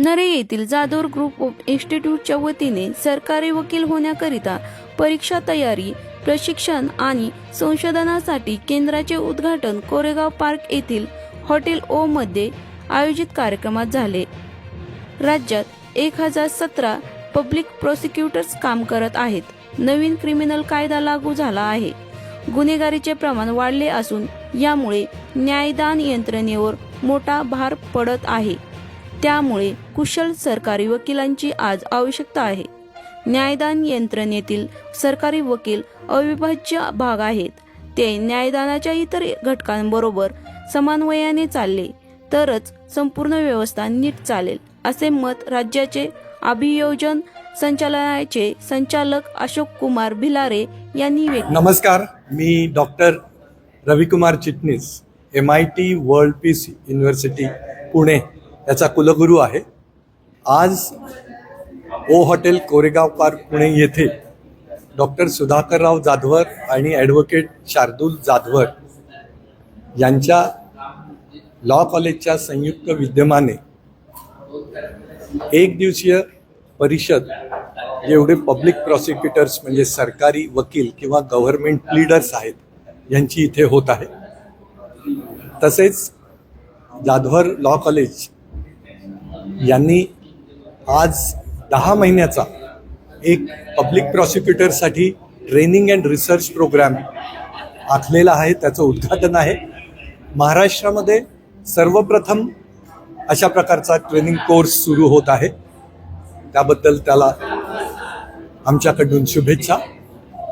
नरे येथील Jadhavar group of इन्स्टिट्यूटच्या वतीने सरकारी वकील होण्याकरिता परीक्षा तयारी प्रशिक्षण आणि संशोधनासाठी केंद्राचे उद्घाटन कोरेगाव पार्क येथील हॉटेल ओ मध्ये आयोजित कार्यक्रमात झाले. राज्यात एक हजार सतरा पब्लिक प्रोसिक्युटर्स काम करत आहेत. नवीन क्रिमिनल कायदा लागू झाला आहे. गुन्हेगारीचे प्रमाण वाढले असून यामुळे न्यायदान यंत्रणेवर मोठा भार पडत आहे. त्यामुळे कुशल सरकारी वकिलांची आज आवश्यकता आहे. न्यायदान यंत्रणेतील सरकारी वकील अविभाज्य भाग आहेत. ते न्यायदानाच्या इतर घटकांबरोबर समन्वयाने चालले तरच संपूर्ण व्यवस्था नीट चालेल असे मत राज्याचे अभियोजन संचालनाचे संचालक अशोक कुमार भिलारे यांनी व्यक्त नमस्कार मी doctor Ravikumar Chitnis M I T world peace university Pune. याचा कुलगुरू आहे. आज O hotel Koregaon park Pune येथे डॉक्टर सुधाकरराव जाधवर आणि ॲडव्होकेट शार्दूल जाधवर यांच्या लॉ कॉलेजच्या संयुक्त विद्यमाने एक दिवसीय परिषद जेवढे पब्लिक प्रॉसिक्युटर्स म्हणजे सरकारी वकील किंवा गव्हर्नमेंट लीडर्स आहेत यांची इथे होत आहे. तसेच जाधवर लॉ कॉलेज यांनी आज दहा महिन्याचा एक पब्लिक प्रॉसिक्युटरसाठी ट्रेनिंग अँड रिसर्च प्रोग्राम आखलेला आहे त्याचं उद्घाटन आहे. महाराष्ट्रामध्ये सर्वप्रथम अशा प्रकारचा ट्रेनिंग कोर्स सुरू होत आहे. त्याबद्दल त्याला आमच्याकडून शुभेच्छा.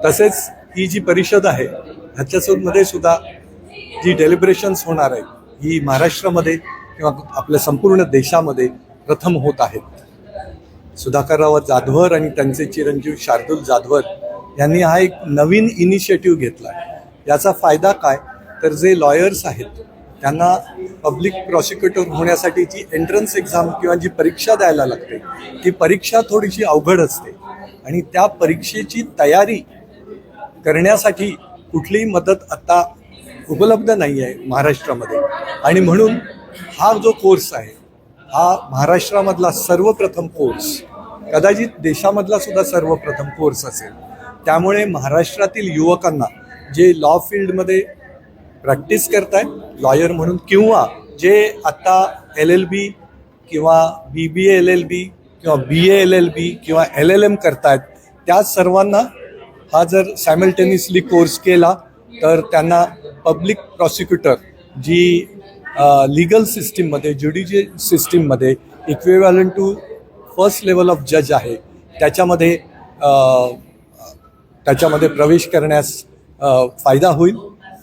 तसेच ही जी परिषद आहे ह्याच्यामध्ये सुद्धा जी डेलिब्रेशन्स होणार आहेत ही महाराष्ट्रामध्ये किंवा आपल्या संपूर्ण देशामध्ये प्रथम होत आहेत. सुधाकरराव जाधवर आणि त्यांचे चिरंजीव शार्दूल जाधवर यांनी हा एक नवीन इनिशिएटिव्ह घेतला याचा फायदा काय? तर जे लॉयर्स आहेत त्यांना पब्लिक प्रॉसिक्युटर होण्यासाठी जी एंट्रन्स एक्झाम किंवा जी परीक्षा द्यायला लागते ती परीक्षा थोडीशी अवघड असते. आणि त्या परीक्षेची तयारी करण्यासाठी कुठलीही मदत आता उपलब्ध नाही आहे महाराष्ट्रामध्ये. आणि म्हणून हा जो कोर्स आहे हा महाराष्ट्रामधला सर्वप्रथम कोर्स कदाचित देशामधला सुद्धा सर्वप्रथम कोर्स असेल. त्यामुळे महाराष्ट्रातील युवकांना जे लॉ फील्डमध्ये प्रॅक्टिस करतायत लॉयर म्हणून किंवा जे आत्ता एल एल बी किंवा बी बी एल एल बी किंवा बी ए एल एल बी किंवा एल एल एम करतायत त्या सर्वांना हा जर सायमल्टेनियसली कोर्स केला तर त्यांना पब्लिक प्रॉसिक्युटर जी लिगल सिस्टीममध्ये ज्युडिशियल सिस्टीममध्ये equivalent to first level of जज आहे. त्याच्यामध्ये त्याच्यामध्ये प्रवेश करण्यास फायदा होईल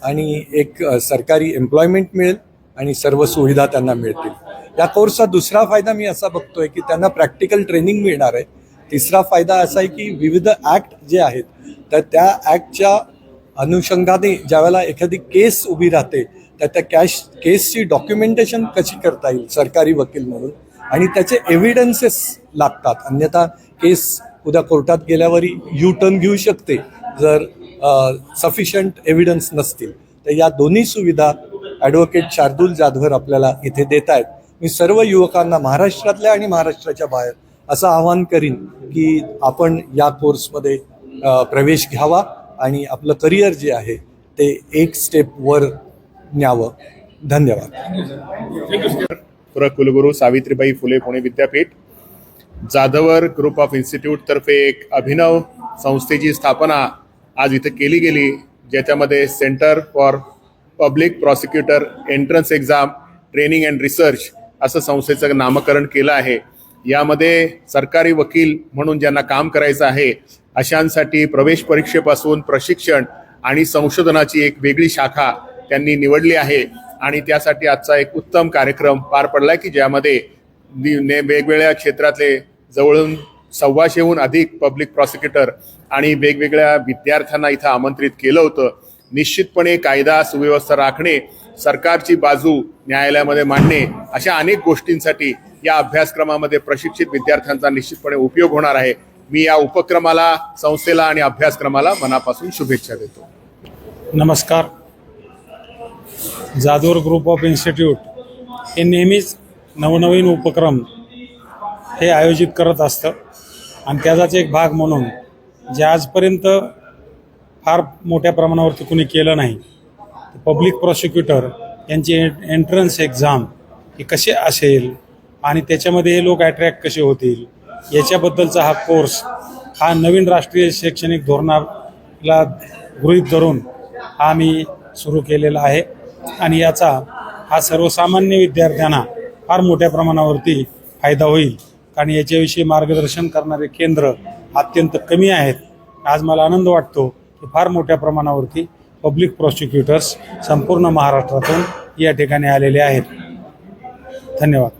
आणि एक सरकारी एम्प्लॉयमेंट मिळेल आणि सर्व सुविधा त्यांना मिळतील. या कोर्सचा दुसरा फायदा मी असा बघतोय की त्यांना प्रॅक्टिकल ट्रेनिंग मिळणार आहे. तिसरा फायदा असा आहे की विविध ॲक्ट जे आहेत तर त्या ॲक्टच्या अनुषंगाने ज्यावेळेला एखादी केस उभी राहते त्या त्या कॅश केसची डॉक्युमेंटेशन कशी करता येईल सरकारी वकील म्हणून? आणि त्याचे एव्हिडन्सेस लागतात. अन्यथा केस उद्या कोर्टात गेल्यावरही यू टर्न घेऊ शकते जर सफिशियंट एव्हिडन्स नसतील. तर या दोन्ही सुविधा ॲडव्होकेट शार्दूल जाधवर आपल्याला इथे देत आहेत. मी सर्व युवकांना महाराष्ट्रातल्या आणि महाराष्ट्राच्या बाहेर असं आवाहन करीन की आपण या कोर्समध्ये प्रवेश घ्यावा. आणि आपलं करिअर जे आहे ते एक स्टेप वर न्यावं. धन्यवाद. प्र कुलगुरू सावित्रीबाई फुले पुणे विद्यापीठ जाधवर ग्रुप ऑफ इन्स्टिट्यूट तर्फे एक अभिनव संस्थेची स्थापना आज इथे केली गेली ज्याच्यामध्ये centre for public prosecutor entrance exam training and research असं संस्थेचं नामकरण केलं आहे. यामध्ये सरकारी वकील म्हणून ज्यांना काम करायचं आहे अशांसाठी प्रवेश परीक्षेपासून प्रशिक्षण आणि संशोधनाची एक वेगळी शाखा त्यांनी निवडली आहे. आणि त्यासाठी आजचा एक उत्तम कार्यक्रम पार पडला की ज्यामध्ये ने- वेगवेगळ्या क्षेत्रातले जवळून सव्वाशेहून अधिक पब्लिक प्रॉसिक्युटर आणि वेगवेगळ्या विद्यार्थ्यांना इथं आमंत्रित केलं होतं. निश्चितपणे कायदा सुव्यवस्था राखणे सरकारची बाजू न्यायालयामध्ये मांडणे अशा अनेक गोष्टींसाठी या अभ्यासक्रमामध्ये प्रशिक्षित विद्यार्थ्यांचा निश्चितपणे उपयोग होणार आहे. मी या उपक्रमाला संस्थेला आणि अभ्यासक्रमाला मनापासून शुभेच्छा देतो. नमस्कार. जाधवर ग्रुप ऑफ इन्स्टिट्यूट हे नेहमीच नवनवीन उपक्रम हे आयोजित करत असतं. आणि त्याचाच एक भाग म्हणून जे आजपर्यंत फार मोठ्या प्रमाणावरती कुणी केलं नाही. पब्लिक प्रॉसिक्युटर यांची एंट्रन्स एक्झाम ही कसे असेल आणि त्याच्यामध्ये हे लोक अट्रॅक्ट कसे होतील याच्याबद्दलचा हा कोर्स हा नवीन राष्ट्रीय शैक्षणिक धोरणाला गृहीत धरून हा मी सुरू केलेला आहे. आणि याचा हा सर्वसामान्य विद्यार्थ्यांना फार मोठ्या प्रमाणावरती फायदा होईल. कारण याच्याविषयी मार्गदर्शन करणारे केंद्र अत्यंत कमी आहेत. आज मला आनंद वाटतो की फार मोठ्या प्रमाणावरती पब्लिक प्रॉसिक्युटर्स संपूर्ण महाराष्ट्रातून या ठिकाणी आलेले आहेत. धन्यवाद.